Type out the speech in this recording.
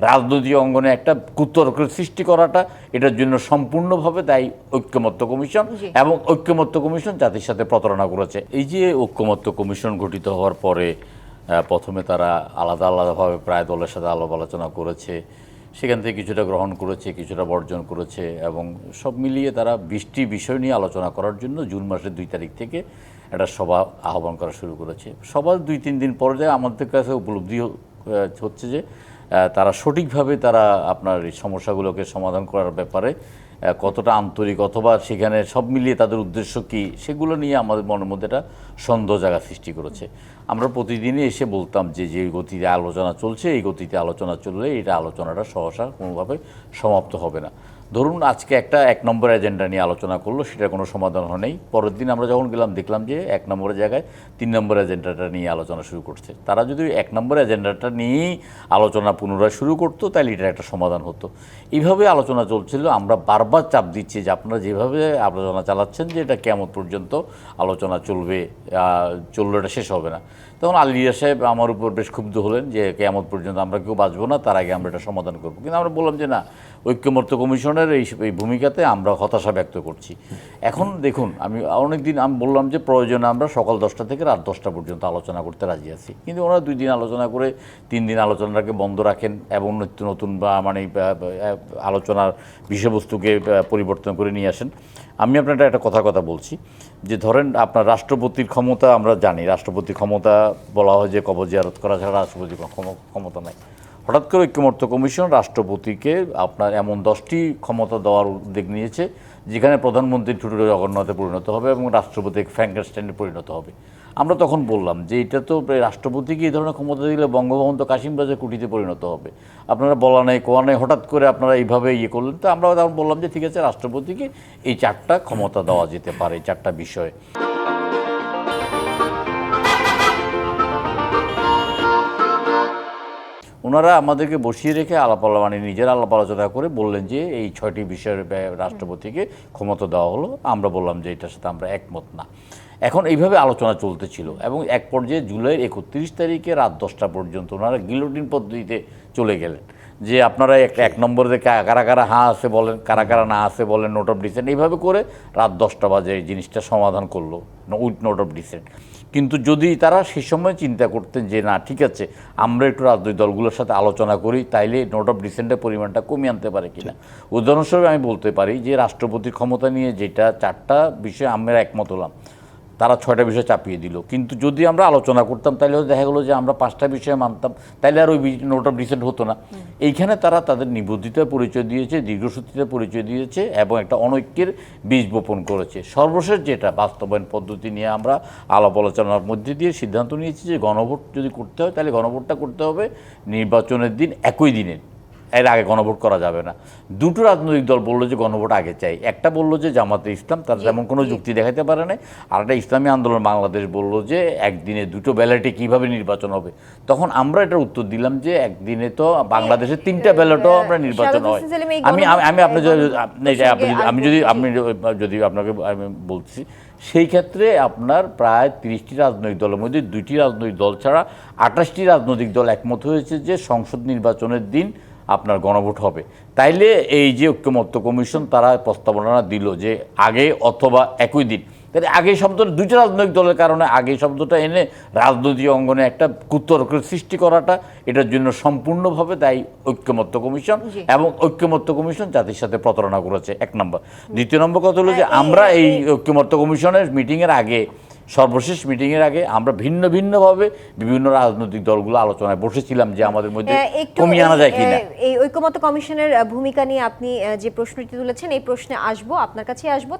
রাজনৈতিক অঙ্গনে একটা কুতর্কের সৃষ্টি করাটা এটার জন্য সম্পূর্ণভাবে দায়ী ঐক্যমত্য কমিশন এবং ঐক্যমত্য কমিশন জাতির সাথে প্রতারণা করেছে। এই যে ঐক্যমত্য কমিশন গঠিত হওয়ার পরে প্রথমে তারা আলাদা আলাদাভাবে প্রায় দলের সাথে আলাপ আলোচনা করেছে সেখান থেকে কিছুটা গ্রহণ করেছে কিছুটা বর্জন করেছে এবং সব মিলিয়ে তারা বৃষ্টি বিষয় নিয়ে আলোচনা করার জন্য জুন মাসের দুই তারিখ থেকে একটা সভা আহ্বান করা শুরু করেছে। সবার দুই তিন দিন পরে আমাদের কাছে উপলব্ধি হচ্ছে যে তারা সঠিকভাবে তারা আপনার এই সমস্যাগুলোকে সমাধান করার ব্যাপারে কতটা আন্তরিক অথবা সেখানে সব মিলিয়ে তাদের উদ্দেশ্য কি, সেগুলো নিয়ে আমাদের মনের মধ্যে একটা সন্দেহ জায়গা সৃষ্টি করেছে। আমরা প্রতিদিনই এসে বলতাম যে যে গতিতে আলোচনা চলছে, এই গতিতে আলোচনা চললে এটা আলোচনাটা সহসা কোনোভাবে সমাপ্ত হবে না। ধরুন আজকে একটা এক নম্বর এজেন্ডা নিয়ে আলোচনা করল, সেটা কোনো সমাধান হয় নাই পরের দিন আমরা যখন গেলাম, দেখলাম যে এক নম্বরের জায়গায় তিন নম্বর এজেন্ডাটা নিয়ে আলোচনা শুরু করছে। তারা যদি এক নম্বর এজেন্ডাটা নিয়েই আলোচনা পুনরায় শুরু করতো, তাহলে এটা একটা সমাধান হতো। এইভাবে আলোচনা চলছিল। আমরা বারবার চাপ দিচ্ছি যে আপনারা যেভাবে আলোচনা চালাচ্ছেন যে এটা কেমন পর্যন্ত আলোচনা চলবে চললে এটা শেষ হবে না। তখন আলিয়া সাহেব আমার উপর বেশ ক্ষুব্ধ হলেন যে কেমন পর্যন্ত আমরা কেউ বাঁচবো না, তার আগে আমরা এটা সমাধান করব। কিন্তু আমরা বললাম যে না, ঐক্যমত্য কমিশনের এই এই ভূমিকাতে আমরা হতাশা ব্যক্ত করছি। এখন দেখুন, আমি অনেক দিন আমি বললাম যে প্রয়োজনে আমরা সকাল দশটা থেকে রাত দশটা পর্যন্ত আলোচনা করতে রাজি আছি। কিন্তু ওনারা দুই দিন আলোচনা করে তিন দিন আলোচনাটাকে বন্ধ রাখেন এবং নিত্য নতুন বা মানে আলোচনার বিষয়বস্তুকে পরিবর্তন করে নিয়ে আসেন। আমি আপনার একটা কথা কথা বলছি যে ধরেন আপনার রাষ্ট্রপতির ক্ষমতা আমরা জানি। রাষ্ট্রপতির ক্ষমতা বলা হয় যে কবর জিয়ারত করা ছাড়া রাষ্ট্রপতির ক্ষমতা নাই। হঠাৎ করে ঐক্যমত্য কমিশন রাষ্ট্রপতিকে আপনার এমন দশটি ক্ষমতা দেওয়ার উদ্যোগ নিয়েছে, যেখানে প্রধানমন্ত্রী ঠুটুরে জগন্নাথে পরিণত হবে এবং রাষ্ট্রপতি ফ্র্যাঙ্কেনস্টাইনে পরিণত হবে। আমরা তখন বললাম যে এটা তো রাষ্ট্রপতিকে এই ধরনের ক্ষমতা দিলে বঙ্গভবন তো কাশিমবাজার কুটিতে পরিণত হবে। আপনারা বলা নেই, কোয়া নেই, হঠাৎ করে আপনারা এইভাবে ইয়ে করলেন। তো আমরা তখন বললাম যে ঠিক আছে, রাষ্ট্রপতিকে এই চারটা ক্ষমতা দেওয়া যেতে পারে, এই চারটা বিষয়ে। ওনারা আমাদেরকে বসিয়ে রেখে আলাপ আলো- মানে নিজের আলাপ আলোচনা করে বললেন যে এই ছয়টি বিষয়ের রাষ্ট্রপতিকে ক্ষমতা দেওয়া হলো। আমরা বললাম যে এটার সাথে আমরা একমত না। এখন এইভাবে আলোচনা চলতেছিল এবং এক পর্যায়ে জুলাইয়ের একত্রিশ তারিখে রাত দশটা পর্যন্ত ওনারা গিলোটিন পদ্ধতিতে চলে গেলেন। যে আপনারা একটা এক নম্বরে যে কারা কারা হ্যাঁ আছে বলেন কারা কারা না আছে বলেন নোট অফ ডিসেন্ট এইভাবে করে রাত দশটা বাজে এই জিনিসটা সমাধান করল উইথ নোট অফ ডিসেন্ট কিন্তু যদি তারা সে সময় চিন্তা করতেন যে না ঠিক আছে আমরা একটু রাজনৈতিক দলগুলোর সাথে আলোচনা করি তাইলে নোট অফ ডিসেন্টের পরিমাণটা কমিয়ে আনতে পারে কিনা। উদাহরণস্বরূপ আমি বলতে পারি যে রাষ্ট্রপতির ক্ষমতা নিয়ে যেটা চারটা বিষয়ে আমরা একমত হলাম। তারা ছয়টা বিষয় চাপিয়ে দিল। কিন্তু যদি আমরা আলোচনা করতাম তাহলে হয়তো দেখা গেলো যে আমরা পাঁচটা বিষয়ে মানতাম। তাহলে আর ওই নোট অফ ডিসেন্ট হতো না। এইখানে তারা তাদের নিবদ্ধিতার পরিচয় দিয়েছে দীর্ঘসূত্রিতার পরিচয় দিয়েছে এবং একটা অনৈক্যের বীজ বপন করেছে। সর্বশেষ যেটা বাস্তবায়ন পদ্ধতি নিয়ে আমরা আলাপ আলোচনার মধ্যে দিয়ে সিদ্ধান্ত নিয়েছি যে গণভোট যদি করতে হয় তাহলে গণভোটটা করতে হবে। নির্বাচনের দিন একই দিনে এর আগে গণভোট করা যাবে না। দুটো রাজনৈতিক দল বলল যে গণভোট আগে চাই। একটা বলল যে জামাতে ইসলাম তার তেমন কোনো যুক্তি দেখাতে পারে নাই। আর একটা ইসলামী আন্দোলন বাংলাদেশ বলল যে একদিনে দুটো ব্যালটে কীভাবে নির্বাচন হবে। তখন আমরা এটার উত্তর দিলাম যে একদিনে তো বাংলাদেশের তিনটা ব্যালটও আমরা নির্বাচন হয়। আমি আমি- আপনি আমি যদি আপনি যদি আপনাকে আমি বলছি সেই ক্ষেত্রে আপনার প্রায় তিরিশটি রাজনৈতিক দলের মধ্যে দুইটি রাজনৈতিক দল ছাড়া আঠাশটি রাজনৈতিক দল একমত হয়েছে যে সংসদ নির্বাচনের দিন আপনার গণভোট হবে। তাইলে এই যে ঐক্যমত্য কমিশন তারা প্রস্তাবনা দিল যে আগে অথবা একই দিন। তাহলে আগে শব্দটা দুইটা রাজনৈতিক দলের কারণে আগে শব্দটা এনে রাজনৈতিক অঙ্গনে একটা কুতর্কের সৃষ্টি করাটা এটার জন্য সম্পূর্ণভাবে দায়ী ঐক্যমত্য কমিশন এবং ঐক্যমত্য কমিশন জাতির সাথে প্রতারণা করেছে। এক নম্বর। দ্বিতীয় নম্বর কথা হলো যে হ্যাঁ, আমরা এই এই- ঐক্যমত্য কমিশনের মিটিংয়ের আগে সর্বশেষ মিটিংয়ের আগে আমরা ভিন্ন ভিন্নভাবে বিভিন্ন রাজনৈতিক দলগুলো আলোচনায় বসেছিলাম যে আমাদের মধ্যে কমিয়ে আনা যায় কিনা। এই ঐক্যমত্য কমিশনের ভূমিকা নিয়ে আপনি যে প্রশ্নটি তুলেছেন এই প্রশ্নে আসব আপনার কাছে আসব।